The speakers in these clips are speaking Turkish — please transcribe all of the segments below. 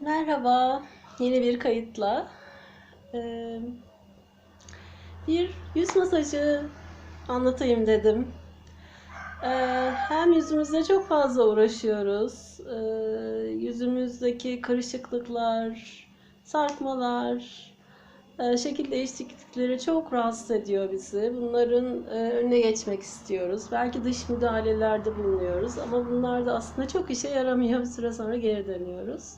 Merhaba, yeni bir kayıtla. Bir yüz masajı anlatayım dedim. Hem yüzümüzde çok fazla uğraşıyoruz. Yüzümüzdeki karışıklıklar, sarkmalar, e, şekil değişiklikleri çok rahatsız ediyor bizi. Bunların önüne geçmek istiyoruz. Belki dış müdahalelerde bulunuyoruz ama bunlar da aslında çok işe yaramıyor. Bir süre sonra geri dönüyoruz.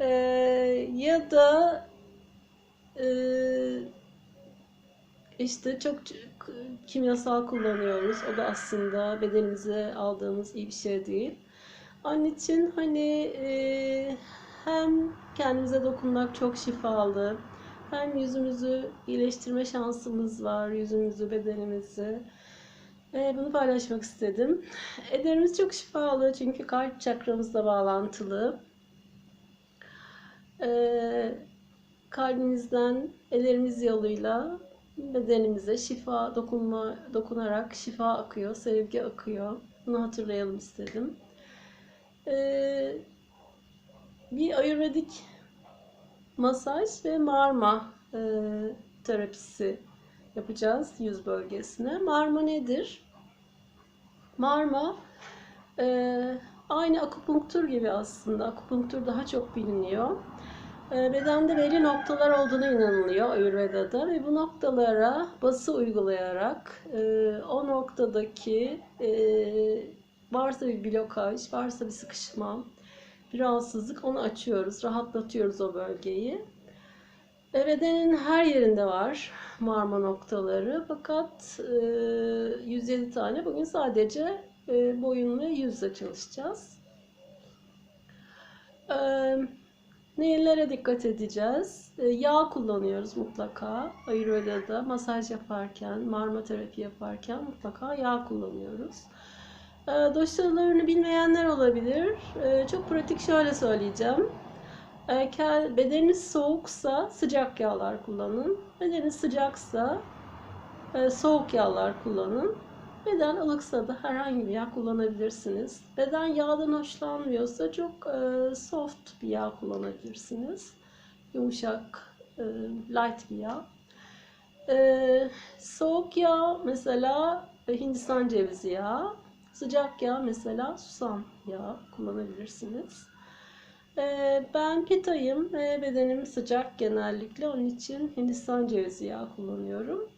Ee, ya da e, işte çok kimyasal kullanıyoruz. O da aslında bedenimize aldığımız iyi bir şey değil. Onun için hani e, hem kendimize dokunmak çok şifalı, hem yüzümüzü iyileştirme şansımız var, yüzümüzü, bedenimizi. E, bunu paylaşmak istedim. Ederimiz çok şifalı çünkü kalp çakramızla bağlantılı. Ee, kalbimizden ellerimiz yoluyla bedenimize şifa dokunma dokunarak şifa akıyor, sevgi akıyor. Bunu hatırlayalım istedim. Ee, bir ayurvedik masaj ve marma e, terapisi yapacağız yüz bölgesine. Marma nedir? Marma e, aynı akupunktur gibi aslında. Akupunktur daha çok biliniyor. E, bedende belli noktalar olduğuna inanılıyor Ayurveda'da ve bu noktalara bası uygulayarak e, o noktadaki e, varsa bir blokaj, varsa bir sıkışma, bir rahatsızlık onu açıyoruz, rahatlatıyoruz o bölgeyi. Ve bedenin her yerinde var marma noktaları fakat e, 107 tane bugün sadece e, boyun ve yüzle çalışacağız. E, Nelere dikkat edeceğiz? E, yağ kullanıyoruz mutlaka. Ayurveda'da masaj yaparken, marma terapi yaparken mutlaka yağ kullanıyoruz. E, doşalarını bilmeyenler olabilir. E, çok pratik şöyle söyleyeceğim. Bedeniniz soğuksa sıcak yağlar kullanın. Bedeniniz sıcaksa e, soğuk yağlar kullanın. Beden ılıksa da herhangi bir yağ kullanabilirsiniz. Beden yağdan hoşlanmıyorsa çok e, soft bir yağ kullanabilirsiniz. Yumuşak, e, light bir yağ. E, soğuk yağ mesela Hindistan cevizi yağı. Sıcak yağ mesela susam yağı kullanabilirsiniz. E, ben pitayım ve bedenim sıcak genellikle. Onun için Hindistan cevizi yağı kullanıyorum.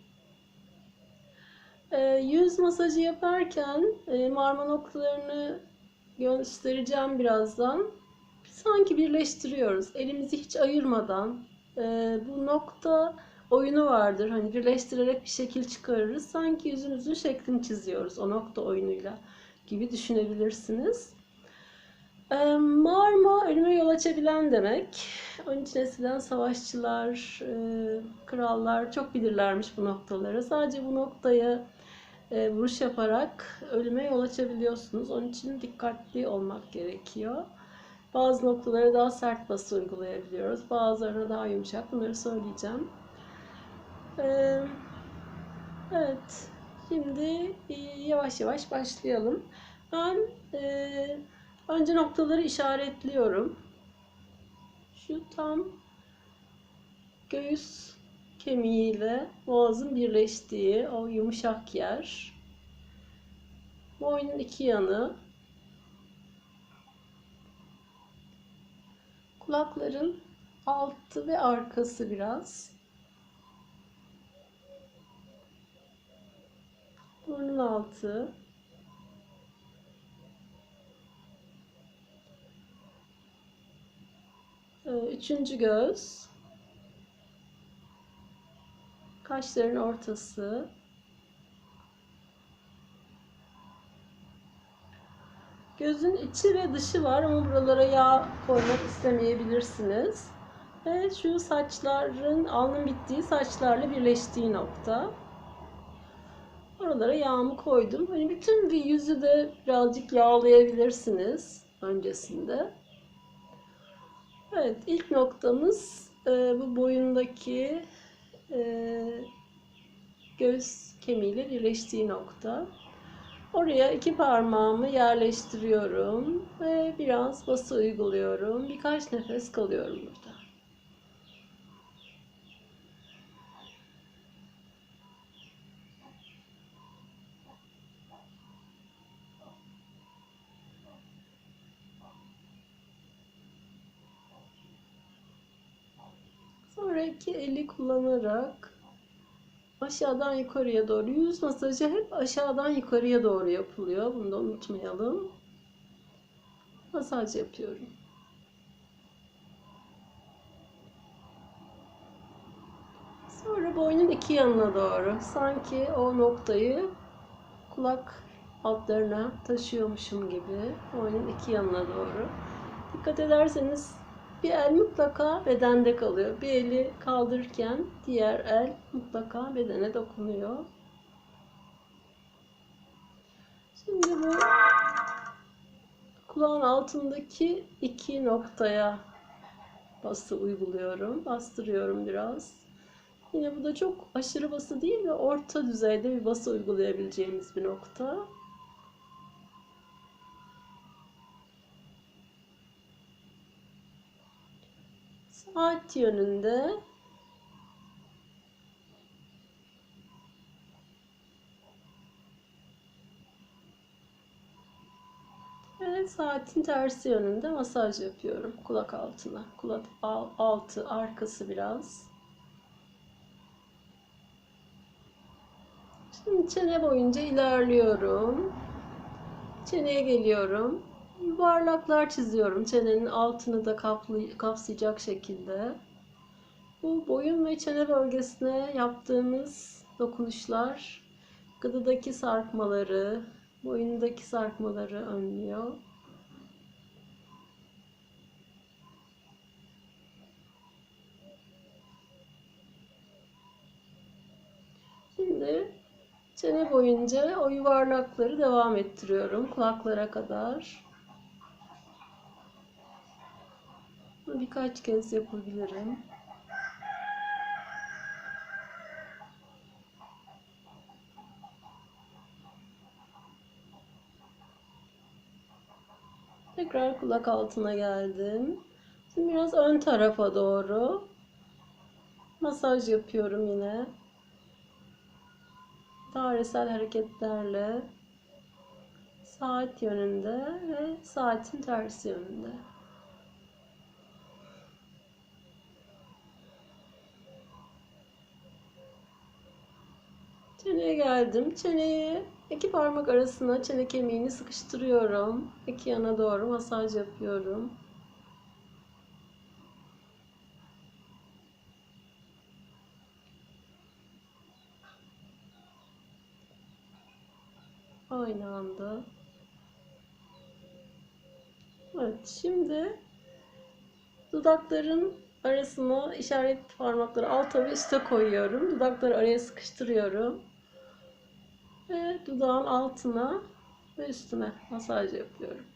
E, yüz masajı yaparken e, marma noktalarını göstereceğim birazdan. Sanki birleştiriyoruz. Elimizi hiç ayırmadan. E, bu nokta oyunu vardır. Hani birleştirerek bir şekil çıkarırız. Sanki yüzümüzün şeklini çiziyoruz o nokta oyunuyla gibi düşünebilirsiniz. E, marma ölüme yol açabilen demek. Onun için eskiden savaşçılar, e, krallar çok bilirlermiş bu noktaları. Sadece bu noktaya e, vuruş yaparak ölüme yol açabiliyorsunuz. Onun için dikkatli olmak gerekiyor. Bazı noktalara daha sert bası uygulayabiliyoruz. Bazılarına daha yumuşak. Bunları söyleyeceğim. E, evet. Şimdi yavaş yavaş başlayalım. Ben e, önce noktaları işaretliyorum. Şu tam göğüs kemiğiyle boğazın birleştiği o yumuşak yer. Boynun iki yanı. Kulakların altı ve arkası biraz. Burnun altı. Üçüncü göz. Kaşların ortası. Gözün içi ve dışı var ama buralara yağ koymak istemeyebilirsiniz. Ve şu saçların alnın bittiği saçlarla birleştiği nokta. Oralara yağımı koydum. Hani bütün bir yüzü de birazcık yağlayabilirsiniz öncesinde. Evet ilk noktamız e, bu boyundaki göğüs kemiğiyle birleştiği nokta. Oraya iki parmağımı yerleştiriyorum ve biraz bası uyguluyorum. Birkaç nefes kalıyorum burada. Sonra iki eli kullanarak aşağıdan yukarıya doğru yüz masajı hep aşağıdan yukarıya doğru yapılıyor. Bunu da unutmayalım. Masaj yapıyorum. Sonra boynun iki yanına doğru sanki o noktayı kulak altlarına taşıyormuşum gibi boynun iki yanına doğru. Dikkat ederseniz bir el mutlaka bedende kalıyor. Bir eli kaldırırken diğer el mutlaka bedene dokunuyor. Şimdi bu kulağın altındaki iki noktaya bası uyguluyorum. Bastırıyorum biraz. Yine bu da çok aşırı bası değil ve orta düzeyde bir bası uygulayabileceğimiz bir nokta. Saat yönünde ve saatin tersi yönünde masaj yapıyorum kulak altına. Kulak altı, arkası biraz. Şimdi çene boyunca ilerliyorum. Çeneye geliyorum. Yuvarlaklar çiziyorum. Çenenin altını da kaplı, kapsayacak şekilde. Bu boyun ve çene bölgesine yaptığımız dokunuşlar gıdadaki sarkmaları, boyundaki sarkmaları önlüyor. Şimdi çene boyunca o yuvarlakları devam ettiriyorum kulaklara kadar. Birkaç kez yapabilirim. Tekrar kulak altına geldim. Şimdi biraz ön tarafa doğru masaj yapıyorum yine. Dairesel hareketlerle saat yönünde ve saatin tersi yönünde. Çeneye geldim. Çeneyi iki parmak arasına çene kemiğini sıkıştırıyorum. İki yana doğru masaj yapıyorum. Aynı anda. Evet, şimdi dudakların arasına işaret parmakları alta ve üste koyuyorum. Dudakları araya sıkıştırıyorum. Ve dudağın altına ve üstüne masaj yapıyorum.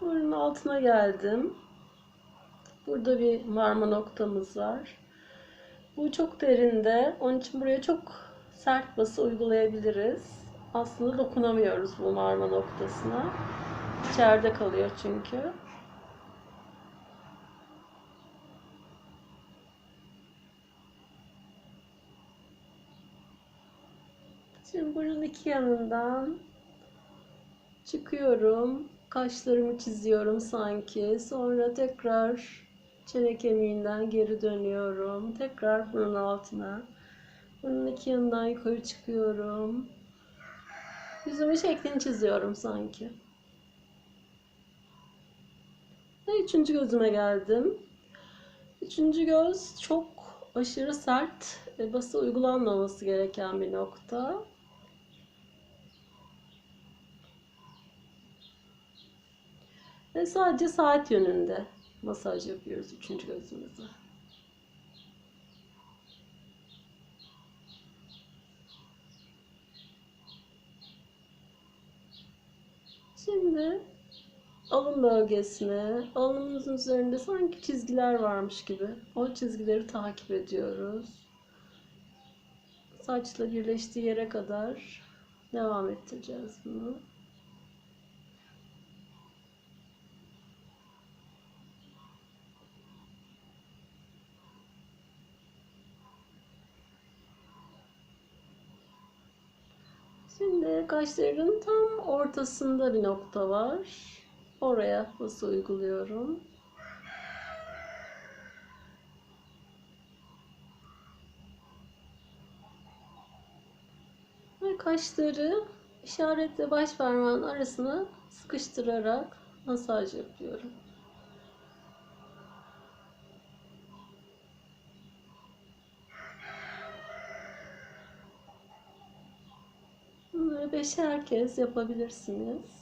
Burnun altına geldim. Burada bir marma noktamız var. Bu çok derinde. Onun için buraya çok sert bası uygulayabiliriz. Aslında dokunamıyoruz bu marma noktasına. İçeride kalıyor çünkü. Şimdi burnun iki yanından çıkıyorum. Kaşlarımı çiziyorum sanki. Sonra tekrar çene kemiğinden geri dönüyorum. Tekrar burun altına. Burnun iki yanından yukarı çıkıyorum. Yüzümün şeklini çiziyorum sanki. Ve üçüncü gözüme geldim. Üçüncü göz çok aşırı sert ve bası uygulanmaması gereken bir nokta. Ve sadece saat yönünde masaj yapıyoruz üçüncü gözümüzü. Şimdi alın bölgesine, alnımızın üzerinde sanki çizgiler varmış gibi. O çizgileri takip ediyoruz. Saçla birleştiği yere kadar devam ettireceğiz bunu. Şimdi kaşların tam ortasında bir nokta var. Oraya bası uyguluyorum. Ve kaşları işaretle baş parmağın arasına sıkıştırarak masaj yapıyorum. Bunları beşer kez yapabilirsiniz.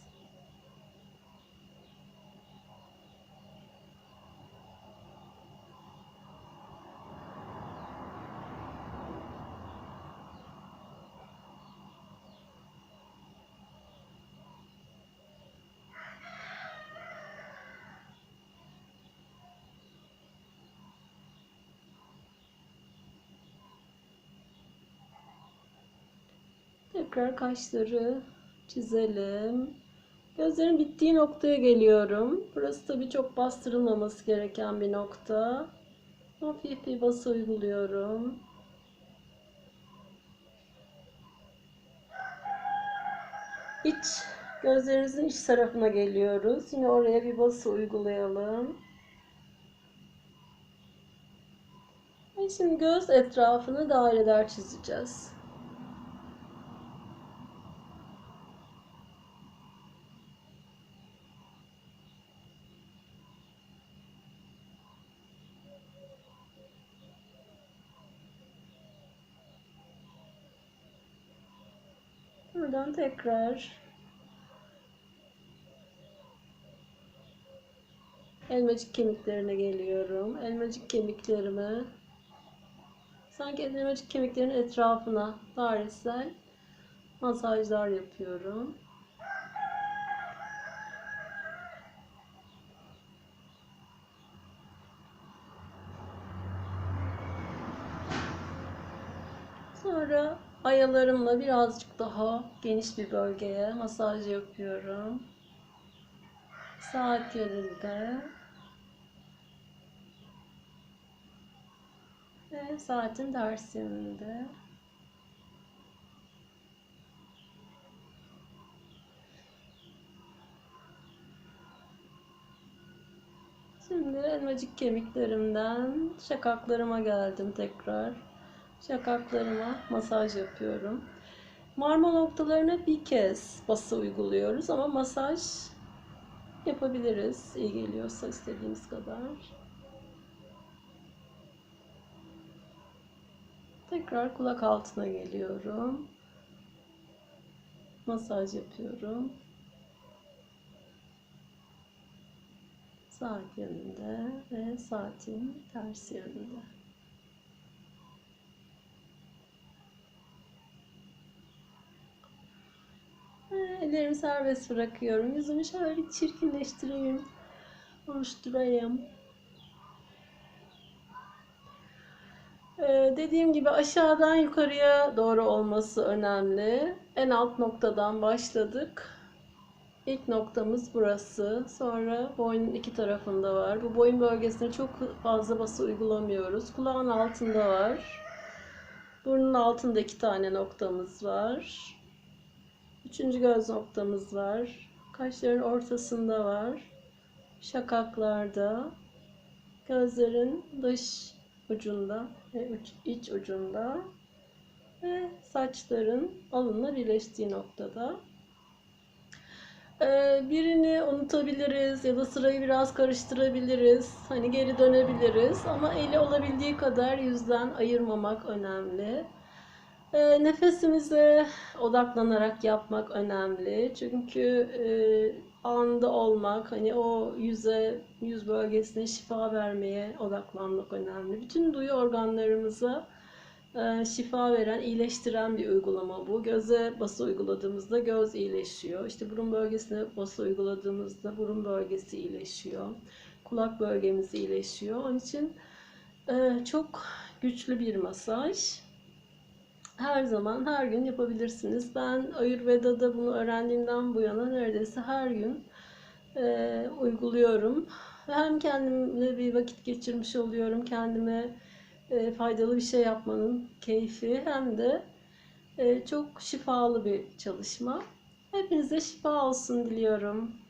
Tekrar kaşları çizelim. Gözlerin bittiği noktaya geliyorum. Burası tabii çok bastırılmaması gereken bir nokta. Hafif bir bası uyguluyorum. İç, gözlerinizin iç tarafına geliyoruz. Yine oraya bir bası uygulayalım. Ve şimdi göz etrafını daireler çizeceğiz. Buradan tekrar elmacık kemiklerine geliyorum. Elmacık kemiklerimi sanki elmacık kemiklerin etrafına dairesel masajlar yapıyorum. Sonra ayalarımla birazcık daha geniş bir bölgeye masaj yapıyorum. Saat yönünde. Ve saatin ters yönünde. Şimdi elmacık kemiklerimden şakaklarıma geldim tekrar. Şakaklarıma masaj yapıyorum. Marma noktalarına bir kez bası uyguluyoruz ama masaj yapabiliriz. İyi geliyorsa istediğimiz kadar. Tekrar kulak altına geliyorum. Masaj yapıyorum. Saat yönünde ve saatin ters yönünde. Ellerimi serbest bırakıyorum. Yüzümü şöyle çirkinleştireyim. Oluşturayım. Ee, dediğim gibi aşağıdan yukarıya doğru olması önemli. En alt noktadan başladık. İlk noktamız burası. Sonra boynun iki tarafında var. Bu boyun bölgesine çok fazla bası uygulamıyoruz. Kulağın altında var. Burnun altında iki tane noktamız var. Üçüncü göz noktamız var. Kaşların ortasında var. Şakaklarda. Gözlerin dış ucunda ve iç ucunda. Ve saçların alınla birleştiği noktada. Ee, birini unutabiliriz ya da sırayı biraz karıştırabiliriz. Hani geri dönebiliriz ama eli olabildiği kadar yüzden ayırmamak önemli. E, nefesimize odaklanarak yapmak önemli. Çünkü e, anda olmak, hani o yüze, yüz bölgesine şifa vermeye odaklanmak önemli. Bütün duyu organlarımıza e, şifa veren, iyileştiren bir uygulama bu. Göze bası uyguladığımızda göz iyileşiyor. İşte burun bölgesine bası uyguladığımızda burun bölgesi iyileşiyor. Kulak bölgemiz iyileşiyor. Onun için e, çok güçlü bir masaj. Her zaman, her gün yapabilirsiniz. Ben Ayurveda'da bunu öğrendiğimden bu yana neredeyse her gün e, uyguluyorum. Hem kendimle bir vakit geçirmiş oluyorum, kendime e, faydalı bir şey yapmanın keyfi hem de e, çok şifalı bir çalışma. Hepinize şifa olsun diliyorum.